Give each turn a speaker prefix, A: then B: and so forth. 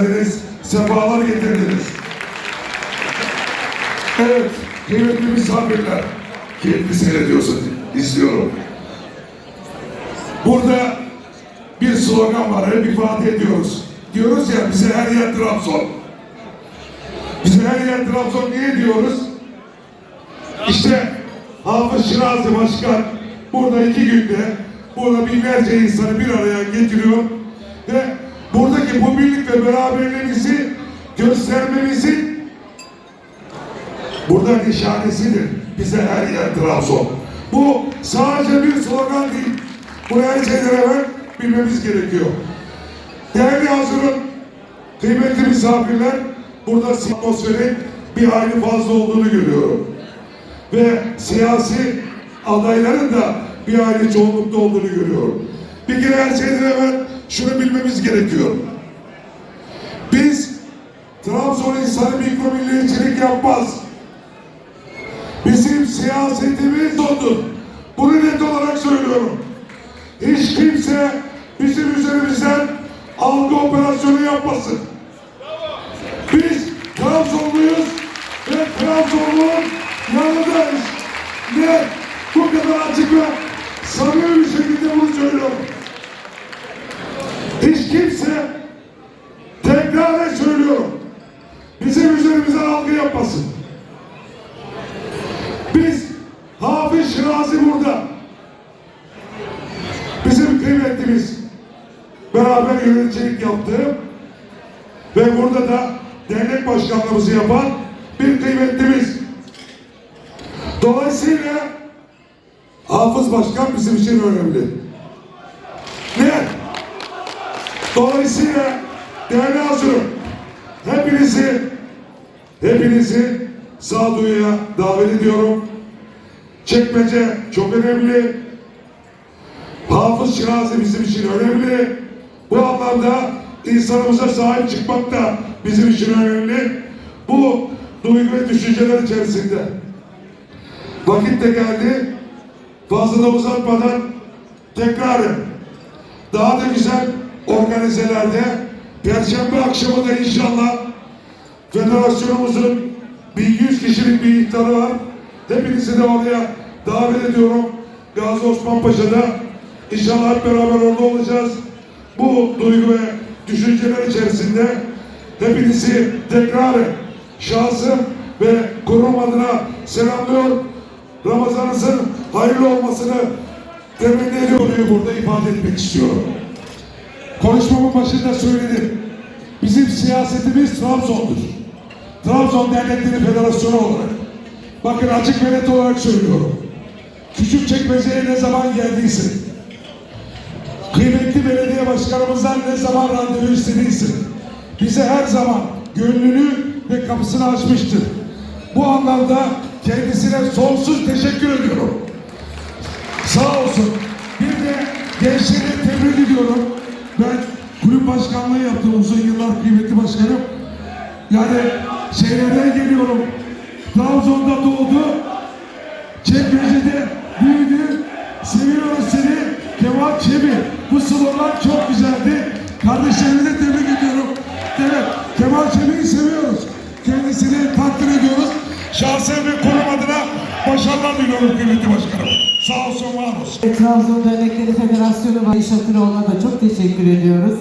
A: geldiniz, sefalar getirdiniz. Evet, kıymetli misafirler, keyifli seyrediyorsun, izliyorum. Burada bir slogan var, hep ifade ediyoruz. Diyoruz ya, bize her yer Trabzon. Bize her yer Trabzon niye diyoruz? İşte Hafız Şirazi Başkan burada iki günde burada binlerce insanı bir araya getiriyor ve buradaki bu birlik ve beraberliğimizi göstermemizin burada nişanesidir. Bize her yer Trabzon. Bu sadece bir slogan değil. Bunu her şeyden evvel bilmemiz gerekiyor. Değerli hazırım, kıymetli misafirler, burada atmosferin bir hayli fazla olduğunu görüyorum ve siyasi adayların da bir aile çoğunlukta olduğunu görüyorum. Bir kere her şeyden evvel şunu bilmemiz gerekiyor. Biz Trabzon insanı mikromilliyetçilik yapmaz. Bizim siyasetimiz odur. Bunu net olarak söylüyorum. Hiç kimse bizim üzerimizden algı operasyonu yapmasın. Biz Trabzonluyuz ve Trabzonluğun yanındayız. Ne? Bu kadar açık ve samimi bir şekilde bunu söylüyorum. Kimse tekrar söylüyorum. Bizim üzerimizden algı yapmasın. Biz Hafız Şirazi burada. Bizim kıymetlimiz beraber yöneticilik yaptı ve burada da dernek başkanlığımızı yapan bir kıymetlimiz. Dolayısıyla Hafız Başkan bizim için önemli. Ne? Dolayısıyla değerli hazırım. Hepinizi hepinizi sağduyuya davet ediyorum. Çekmece çok önemli. Hafız Şirazi bizim için önemli. Bu anlamda insanımıza sahip çıkmak da bizim için önemli. Bu duygu ve düşünceler içerisinde. Vakit de geldi. Fazla da uzatmadan tekrar daha da güzel organizelerde Perşembe akşamı da inşallah federasyonumuzun 1100 kişilik bir iftarı var. Hepinizi de oraya davet ediyorum. Gazi Osman Paşa'da inşallah hep beraber orada olacağız. Bu duygu ve düşünceler içerisinde hepinizi tekrar şahsım ve kurum adına selamlıyor. Ramazanınızın hayırlı olmasını temenni ediyorum burada ifade etmek istiyorum. Konuşmamın başında söyledim. Bizim siyasetimiz Trabzon'dur. Trabzon Dernekleri Federasyonu olarak. Bakın açık ve net olarak söylüyorum. Küçük çekmeceye ne zaman geldiyse, kıymetli belediye başkanımızdan ne zaman randevu istediyse, bize her zaman gönlünü ve kapısını açmıştır. Bu anlamda kendisine sonsuz teşekkür ediyorum. Sağ olsun. Bir de gençleri tebrik ediyorum. Ben kulüp başkanlığı yaptım uzun yıllar kıymetli başkanım. Yani şehirden geliyorum. Trabzon'da doğdu. Çekmece'de büyüdü. Seviyoruz seni. Kemal Çebi. Bu slogan çok güzeldi. Kardeşlerimi de tebrik ediyorum. Evet, Kemal Çebi'yi seviyoruz. Kendisini takdir ediyoruz. Şahsen ve kurum adına başarılar diliyorum kıymetli başkanım. Sağ olsun, var olsun.
B: Trabzon Dernekleri Federasyonu Başkanı'na da çok teşekkür ediyoruz.